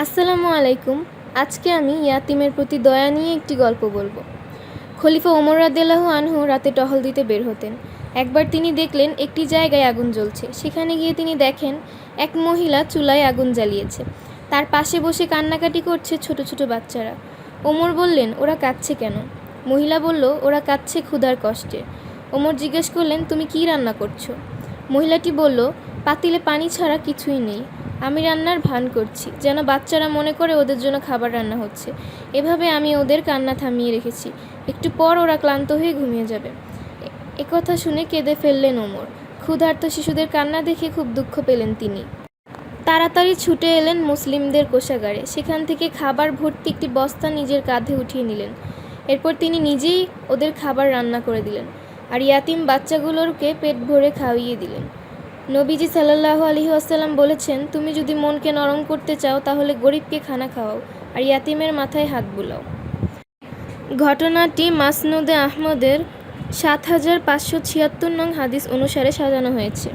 আসসালামু আলাইকুম। আজকে আমি ইয়াতিমের প্রতি দয়া নিয়ে একটি গল্প বলব। খলিফা ওমর রাদিয়াল্লাহু আনহু রাতে টহল দিতে বের হতেন। একবার তিনি দেখলেন একটি জায়গায় আগুন জ্বলছে। সেখানে গিয়ে তিনি দেখেন এক মহিলা চুলায় আগুন জ্বালিয়েছে। তার পাশে বসে কান্নাকাটি করছে ছোট ছোট বাচ্চারা। ওমর বললেন, ওরা কাঁদছে কেন? মহিলা বলল, ওরা কাঁদছে ক্ষুধার কষ্টে। ওমর জিজ্ঞেস করলেন, তুমি কি রান্না করছ? মহিলাটি বলল পাতিলে পানি ছাড়া কিছুই নেই। আমি রান্নার ভান করছি, যেন বাচ্চারা মনে করে ওদের জন্য খাবার রান্না হচ্ছে। এভাবে আমি ওদের কান্না থামিয়ে রেখেছি। একটু পর ওরা ক্লান্ত হয়ে ঘুমিয়ে যাবে। একথা শুনে কেঁদে ফেললেন ওমর। ক্ষুধার্ত শিশুদের কান্না দেখে খুব দুঃখ পেলেন তিনি। তাড়াতাড়ি ছুটে এলেন মুসলিমদের কোষাগারে। সেখান থেকে খাবার ভর্তি একটি বস্তা নিজের কাঁধে উঠিয়ে নিলেন। এরপর তিনি নিজেই ওদের খাবার রান্না করে দিলেন। আর ইয়াতিম বাচ্চাগুলোকে পেট ভরে খাওয়িয়ে দিলেন। নবীজি সাল্লাহ আলহি আসাল্লাম বলেছেন, তুমি যদি মনকে নরম করতে চাও, তাহলে গরিবকে খানা খাওয়াও আর ইয়াতিমের মাথায় হাত বুলাও। ঘটনাটি মাসনুদে আহমদের সাত হাজার পাঁচশো ছিয়াত্তর নং হাদিস অনুসারে সাজানো হয়েছে।